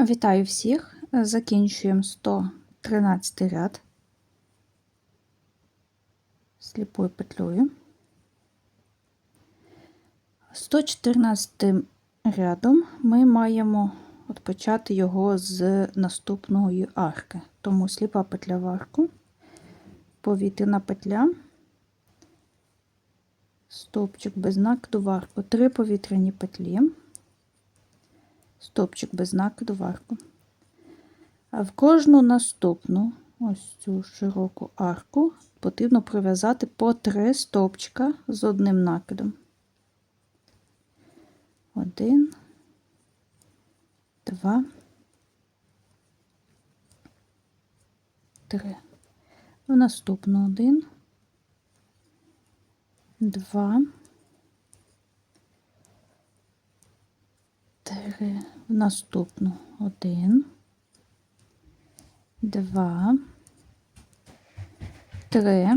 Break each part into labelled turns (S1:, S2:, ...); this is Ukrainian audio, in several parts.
S1: Вітаю всіх! Закінчуємо 113 ряд сліпою петлею. 114 рядом ми маємо от почати його з наступної арки. Тому сліпа петля в арку, повітряна петля, стовпчик без накиду в арку, три повітряні петлі стопчик без накиду в. А в кожну наступну ось цю широку арку потрібно прив'язати по три стовпчика з одним накидом. Один, два, три. В наступну один, два. три, в наступну один, два, три.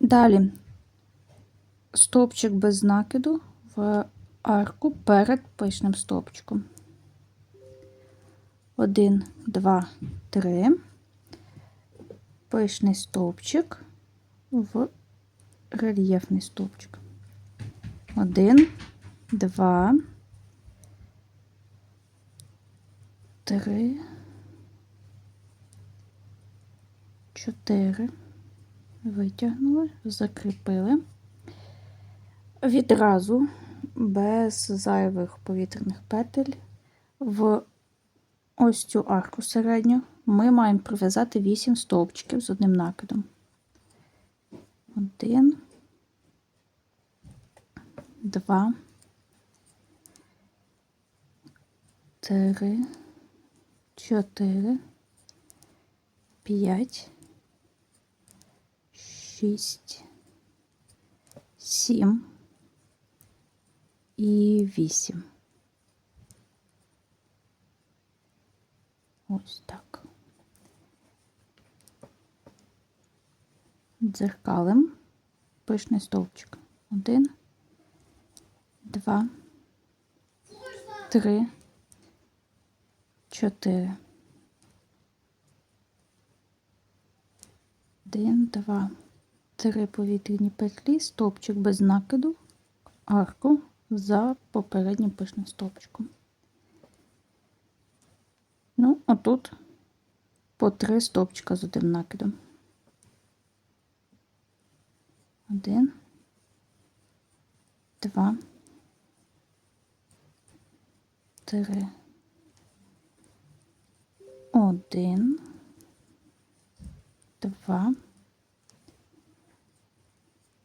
S1: Далі стовпчик без накиду в арку перед пишним стовпчиком. Один, два, три. Пишний стовпчик в рельєфний стовпчик. Один, два, три, чотири. Витягнули, закріпили. Відразу без зайвих повітряних петель в ось цю арку середню ми маємо прив'язати 8 стовпчиків з одним накидом. Один, два, три, чотири, п'ять, шість, сім і вісім. Ось так. Дзеркалем пишний стовпчик. Один, два, три, чотири. Один, два, три повітряні петлі, стовпчик без накиду, арку за попереднім пишним стовпчиком. Ну, а тут по три стовпчика з одним накидом. Один, два, три, один, два,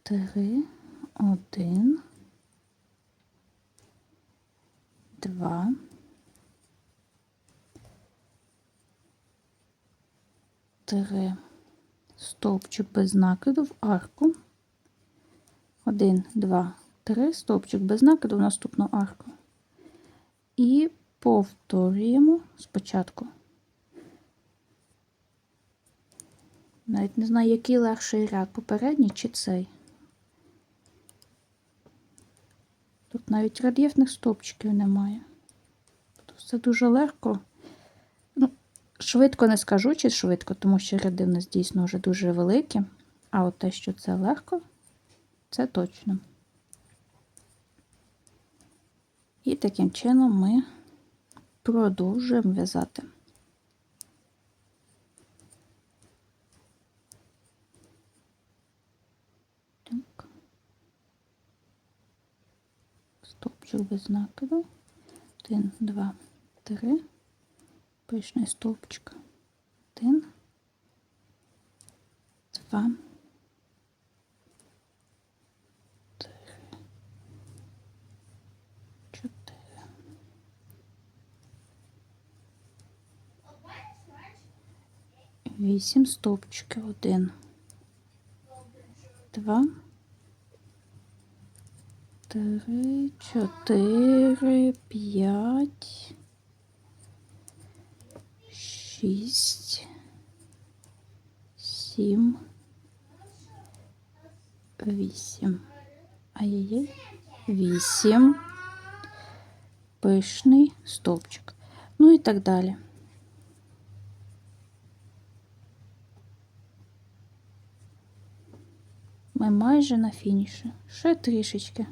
S1: три, один, два, три, стовпчик без накиду в арку. Один, два, три, стовпчик без накиду в наступну арку. І повторюємо спочатку. Навіть не знаю, який легший ряд, попередній чи цей. Тут навіть рельєфних стовпчиків немає. Тут все дуже легко. Ну, Швидко не скажу, чи швидко, тому що ряди в нас дійсно вже дуже великі. А от те, що це легко, це точно. І таким чином ми продовжуємо в'язати. Так. Стовпчик без накиду. Один, два, три, пишний стовпчик. Один, два. Вісім стовпчиків. Один, два, три, чотири, п'ять, шість, сім, вісім. Ай-яй-яй. Вісім. Пишний стовпчик. Ну і так далі. Ми майже на фініші. Ще трішечки.